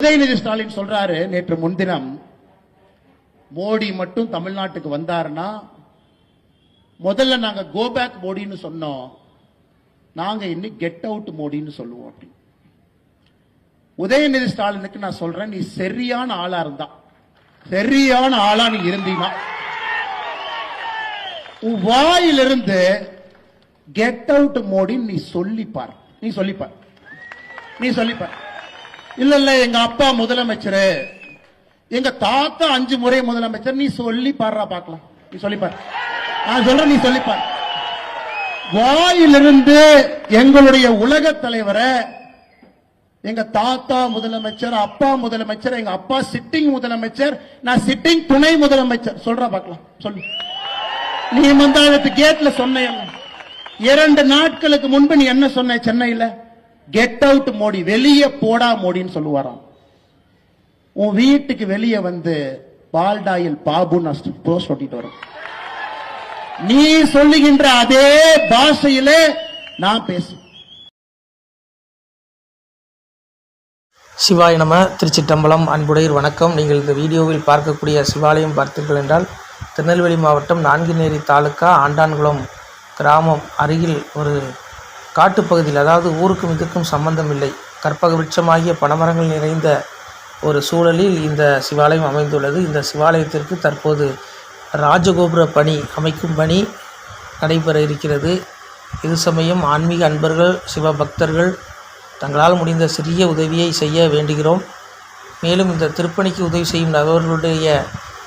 உதயநிதி ஸ்டாலின் சொல்றாரு நேற்று முன்தினம் மோடி மட்டும் தமிழ்நாட்டுக்கு வந்தாருன்னா முதல்ல நாங்க கோபேக் மோடின்னு சொன்னோம். நாங்க இன்னும் கெட் அவுட் மோடின்னு சொல்லுவோம் அப்படி. உதயநிதி ஸ்டாலினுக்கு நான் சொல்றேன் நீ சரியான ஆளா இருந்தா சரியான ஆளா நீ இருந்தீனா உன் வாயிலிருந்து கெட் அவுட் மோடின்னு நீ சொல்லிப்பார். நீ சொல்லிப்பார். நீ சொல்லிப்பார். இல்ல இல்ல எங்க அப்பா முதலமைச்சர். எங்க தாத்தா அஞ்சு முறை முதலமைச்சர். நீ சொல்லி பாடுறா பார்க்கலாம். நீ சொல்லிப்பார் நான் சொல்றேன் நீ சொல்லிப்பார் வாயிலிருந்து எங்களுடைய உலக தலைவரை எங்க தாத்தா முதலமைச்சர் அப்பா முதலமைச்சர் எங்க அப்பா சிட்டிங் முதலமைச்சர் நான் சிட்டிங் துணை முதலமைச்சர். சொல்றா பார்க்கலாம். சொல்லு. நீ மந்தாயத்து கேட்ல சொன்ன இரண்டு நாட்களுக்கு முன்பு நீ என்ன சொன்ன சென்னையில? கெட் அவுட் மோடி வெளியே போடா மோடின்னு சொல்லுவாராம். உன் வீட்டுக்கு வெளியே வந்து பால்டாயில் பாபு போஸ்ட் ஒட்டிட்டு வரும் நீ சொல்லுகின்ற அதே பாஷையில நான் பேசுவேன். சிவாய நம. திருச்சிட்டம்பலம் அன்புடையர் வணக்கம். நீங்கள் இந்த வீடியோவில் பார்க்கக்கூடிய சிவாலயம் பார்த்தீர்கள் என்றால் திருநெல்வேலி மாவட்டம் நான்குநேரி தாலுக்கா ஆண்டான்குளம் கிராமம் அருகில் ஒரு காட்டுப்பகுதியில் அதாவது ஊருக்கும் இதுக்கும் சம்பந்தம் இல்லை. கற்பக விருட்சமாகிய பனமரங்கள் நிறைந்த ஒரு சூழலில் இந்த சிவாலயம் அமைந்துள்ளது. இந்த சிவாலயத்திற்கு தற்போது ராஜகோபுர பணி அமைக்கும் பணி நடைபெற இருக்கிறது. இது சமயம் ஆன்மீக அன்பர்கள் சிவபக்தர்கள் தங்களால் முடிந்த சிறிய உதவியை செய்ய வேண்டுகிறோம். மேலும் இந்த திருப்பணிக்கு உதவி செய்யும் நபர்களுடைய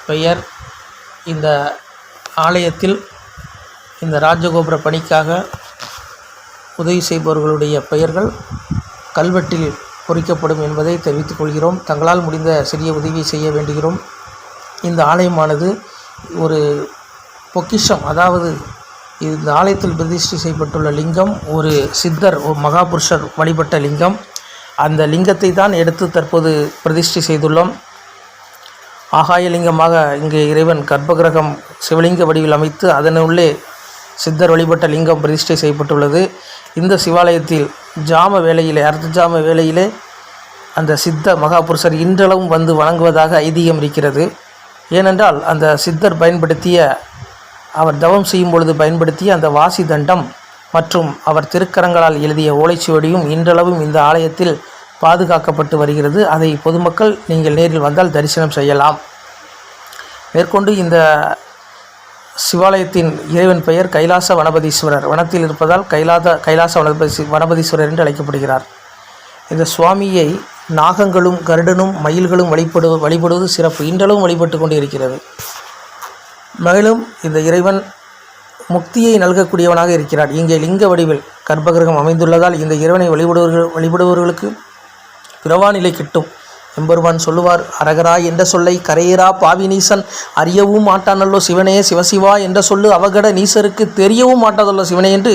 பெயர் இந்த ஆலயத்தில் இந்த ராஜகோபுர பணிக்காக உதவி செய்பவர்களுடைய பெயர்கள் கல்வெட்டில் பொறிக்கப்படும் என்பதை தெரிவித்துக் கொள்கிறோம். தங்களால் முடிந்த சிறிய உதவியை செய்ய வேண்டுகிறோம். இந்த ஆலயமானது ஒரு பொக்கிஷம் அதாவது இந்த ஆலயத்தில் பிரதிஷ்டை செய்யப்பட்டுள்ள லிங்கம் ஒரு சித்தர் ஒரு மகாபுருஷர் வழிபட்ட லிங்கம். அந்த லிங்கத்தை தான் எடுத்து தற்போது பிரதிஷ்டை செய்துள்ளோம். ஆகாயலிங்கமாக இங்கே இறைவன் கர்ப்பகிரகம் சிவலிங்க வடிவில் அமைத்து அதனுள்ளே சித்தர் வழிபட்ட லிங்கம் பிரதிஷ்டை செய்யப்பட்டுள்ளது. இந்த சிவாலயத்தில் ஜாம வேளையிலே அர்த்த ஜாம வேளையிலே அந்த சித்த மகாபுருஷர் இன்றளவும் வந்து வணங்குவதாக ஐதீகம் இருக்கிறது. ஏனென்றால் அந்த சித்தர் பயன்படுத்திய அவர் தவம் செய்யும் பொழுது பயன்படுத்திய அந்த வாசி தண்டம் மற்றும் அவர் திருக்கரங்களால் எழுதிய ஓலைச்சுவடியும் இன்றளவும் இந்த ஆலயத்தில் பாதுகாக்கப்பட்டு வருகிறது. அதை பொதுமக்கள் நீங்கள் நேரில் வந்தால் தரிசனம் செய்யலாம். மேற்கொண்டு இந்த சிவாலயத்தின் இறைவன் பெயர் கைலாச வனபதீஸ்வரர். வனத்தில் இருப்பதால் கைலாத கைலாச வனபதி வனபதீஸ்வரர் என்று அழைக்கப்படுகிறார். இந்த சுவாமியை நாகங்களும் கருடனும் மயில்களும் வழிபடு வழிபடுவது சிறப்பு. இன்றளவும் வழிபட்டு கொண்டு இருக்கிறது மேலும் இந்த இறைவன் முக்தியை நல்கக்கூடியவனாக இருக்கிறார். இங்கே லிங்க வடிவில் கர்ப்பகிரகம் அமைந்துள்ளதால் இந்த இறைவனை வழிபடுவர்கள் வழிபடுபவர்களுக்கு பிறவா நிலை கிட்டும். எம்பெருமான் சொல்லுவார் அரகரா என்ற சொல்லை கரையரா பாவி நீசன் அறியவும் மாட்டானல்லோ சிவனே சிவசிவா என்ற சொல்லு அவகட நீசருக்கு தெரியவும் மாட்டாதல்லோ சிவனே என்று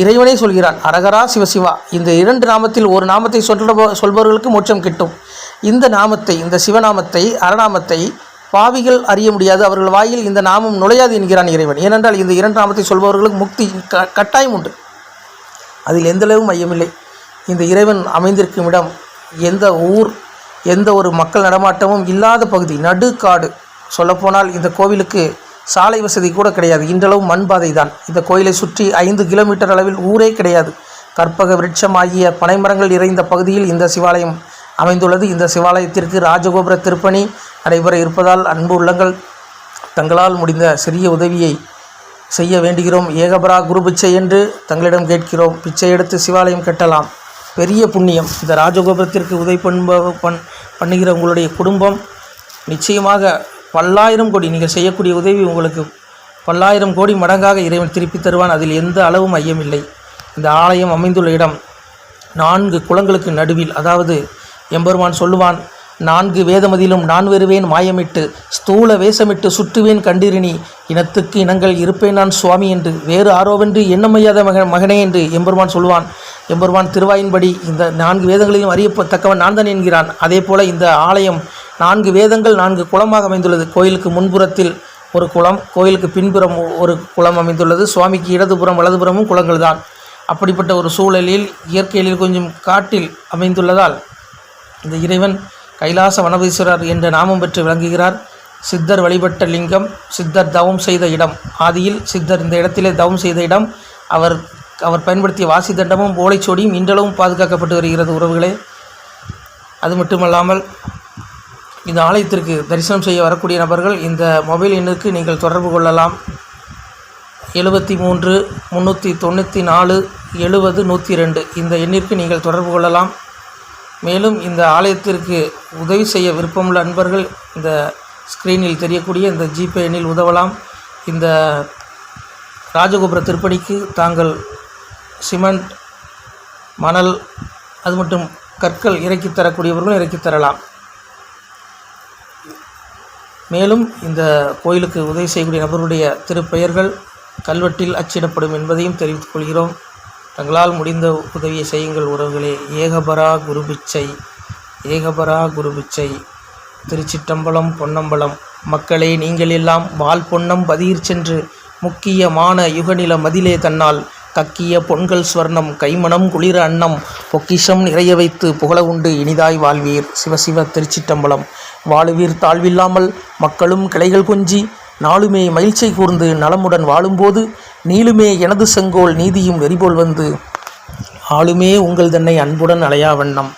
இறைவனே சொல்கிறான். அரகரா சிவசிவா இந்த இரண்டு நாமத்தில் ஒரு நாமத்தை சொல்ற சொல்பவர்களுக்கு மோட்சம் கிட்டும். இந்த நாமத்தை இந்த சிவநாமத்தை அரணாமத்தை பாவிகள் அறிய முடியாது. அவர்கள் வாயில் இந்த நாமம் நுழையாது என்கிறான் இறைவன். ஏனென்றால் இந்த இரண்டு நாமத்தை சொல்பவர்களுக்கு முக்தி க கட்டாயம் உண்டு. அதில் எந்தளவும் ஐயமில்லை இந்த இறைவன் அமைந்திருக்கும் இடம் எந்த ஊர் எந்த ஒரு மக்கள் நடமாட்டமும் இல்லாத பகுதி நடுக்காடு. சொல்லப்போனால் இந்த கோவிலுக்கு சாலை வசதி கூட கிடையாது. இன்றளவும் மண் பாதை தான் இந்த கோயிலை சுற்றி ஐந்து கிலோமீட்டர் அளவில் ஊரே கிடையாது. கற்பக விருட்சம் ஆகிய பனைமரங்கள் நிறைந்த பகுதியில் இந்த சிவாலயம் அமைந்துள்ளது. இந்த சிவாலயத்திற்கு ராஜகோபுர திருப்பணி நடைபெற இருப்பதால் அன்பு உள்ளங்கள் தங்களால் முடிந்த சிறிய உதவியை செய்ய வேண்டுகிறோம். ஏகபரா குரு பிச்சை என்று தங்களிடம் கேட்கிறோம். பிச்சை எடுத்து சிவாலயம் கட்டலாம். பெரிய புண்ணியம். இந்த ராஜகோபுரத்திற்கு உதவி பண்ப பண் பண்ணுகிற உங்களுடைய குடும்பம் நிச்சயமாக பல்லாயிரம் கோடி நீங்கள் செய்யக்கூடிய உதவி உங்களுக்கு பல்லாயிரம் கோடி மடங்காக இறைவன் திருப்பி தருவான். அதில் எந்த அளவும் ஐயமில்லை. இந்த ஆலயம் அமைந்துள்ள இடம் நான்கு குளங்களுக்கு நடுவில் அதாவது எம்பெருமான் சொல்லுவான் நான்கு வேதமதிலும் நான் வருவேன் மாயமிட்டு ஸ்தூல வேஷமிட்டு சுற்றுவேன் கண்டிரினி இனத்துக்கு இனங்கள் இருப்பேன் நான் சுவாமி என்று வேறு ஆரோவென்று எண்ணமையாத மக மகனே என்று எம்பெருமான் சொல்லுவான் எம்பெருமான் திருவாயின்படி இந்த நான்கு வேதங்களையும் அறியத்தக்கவன் நான் தான் என்கிறான். அதே போல இந்த ஆலயம் நான்கு வேதங்கள் நான்கு குளமாக அமைந்துள்ளது. கோயிலுக்கு முன்புறத்தில் ஒரு குளம் கோயிலுக்கு பின்புறம் ஒரு குளம் அமைந்துள்ளது. சுவாமிக்கு இடதுபுறம் வலதுபுறமும் குளங்கள் தான். அப்படிப்பட்ட ஒரு சூழலில் இயற்கையில் கொஞ்சம் காட்டில் அமைந்துள்ளதால் இந்த இறைவன் கைலாச வனபீஸ்வரர் என்ற நாமம் பெற்று விளங்குகிறார். சித்தர் வழிபட்ட லிங்கம் சித்தர் தவம் செய்த இடம். ஆதியில் சித்தர் இந்த இடத்திலே தவம் செய்த இடம். அவர் அவர் பயன்படுத்திய வாசி தண்டமும் இன்றளவும் பாதுகாக்கப்பட்டு வருகிறது உறவுகளே. அது மட்டுமல்லாமல் இந்த ஆலயத்திற்கு தரிசனம் செய்ய வரக்கூடிய நபர்கள் இந்த மொபைல் எண்ணுக்கு நீங்கள் தொடர்பு கொள்ளலாம். எழுபத்தி மூன்று முந்நூற்றி தொண்ணூற்றி நாலு எழுபது நூற்றி ரெண்டு இந்த எண்ணிற்கு நீங்கள் தொடர்பு கொள்ளலாம். மேலும் இந்த ஆலயத்திற்கு உதவி செய்ய விருப்பமுள்ள அன்பர்கள் இந்த ஸ்க்ரீனில் தெரியக்கூடிய இந்த ஜிபே எண்ணில் உதவலாம். இந்த ராஜகோபுர திருப்பணிக்கு தாங்கள் சிமெண்ட் மணல் அது மட்டும் கற்கள் இறக்கித் தரக்கூடியவர்களும் இறக்கி தரலாம். மேலும் இந்த கோயிலுக்கு உதவி செய்யக்கூடிய நபருடைய திருப்பெயர்கள் கல்வெட்டில் அச்சிடப்படும் என்பதையும் தெரிவித்துக் கொள்கிறோம். தங்களால் முடிந்த உதவியை செய்யுங்கள் உறவுகளே. ஏகபரா குருபிச்சை ஏகபரா குருபிச்சை. திருச்சிட்டம்பலம் பொன்னம்பலம். மக்களே நீங்கள் எல்லாம் வால் பொன்னம் பதியிற் சென்று முக்கியமான யுகநில மதிலே தன்னால் கக்கிய பொன்கள் ஸ்வர்ணம் கைமணம் குளிர அன்னம் பொக்கிஷம் நிறைய வைத்து புகழ உண்டு இனிதாய் வாழ்வீர் சிவசிவ திருச்சிட்டம்பலம். வாழுவீர் தாழ்வில்லாமல் மக்களும் கிளைகள் கொஞ்சி நாளுமே மகிழ்ச்சி கூர்ந்து நலமுடன் வாழும்போது நீளுமே எனது செங்கோல் நீதியும் வெறிபோல் வந்து. ஆளுமே உங்கள் தன்னை அன்புடன் அலையா வண்ணம்.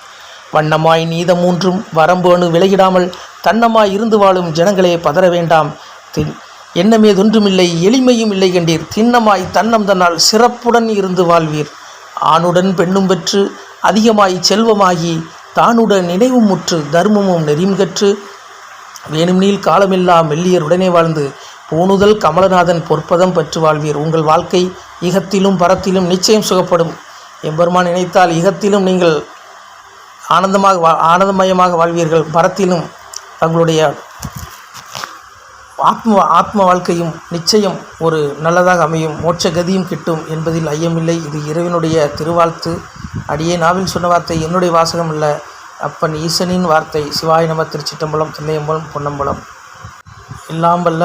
வண்ணமாய் நீதமூன்றும் வரம்பேணு விலகிடாமல் தன்னமாய் இருந்து வாழும் ஜனங்களே பதற வேண்டாம். தின் எண்ணமேதொன்றுமில்லை எளிமையும் இல்லை கண்டீர். திண்ணமாய் தன்னம் தன்னால் சிறப்புடன் இருந்து வாழ்வீர். ஆணுடன் பெண்ணும் பெற்று அதிகமாய் செல்வமாகி தானுடன் நினைவும் முற்று தர்மமும் நெறியும் கற்று வேணும்னீல் காலமில்லா மெல்லியர் உடனே வாழ்ந்து பூணுதல் கமலநாதன் பொற்பதம் பெற்று வாழ்வீர். உங்கள் வாழ்க்கை இகத்திலும் பரத்திலும் நிச்சயம் சுகப்படும். எம்பெருமான் நினைத்தால் இகத்திலும் நீங்கள் ஆனந்தமாக ஆனந்தமயமாக வாழ்வீர்கள். பரத்திலும் தங்களுடைய ஆத்ம ஆத்ம வாழ்க்கையும் நிச்சயம் ஒரு நல்லதாக அமையும். மோட்ச கதியும் கிட்டும் என்பதில் ஐயமில்லை. இது இறைவனுடைய திருவாழ்த்து. அடியே நாவில் சொன்ன வார்த்தை என்னுடைய வாசகம் அல்ல. அப்பன் ஈசனின் வார்த்தை சிவாய நம திருச்சிட்டம்பலம் தில்லையம்பலம் பொன்னம்பலம். எல்லாம் வல்ல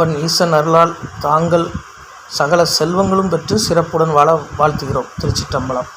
அப்பன் ஈசன் அருளால் தாங்கள் சகல செல்வங்களும் பெற்று சிறப்புடன் வாழ வாழ்த்துகிறோம். திருச்சிட்டம்பலம்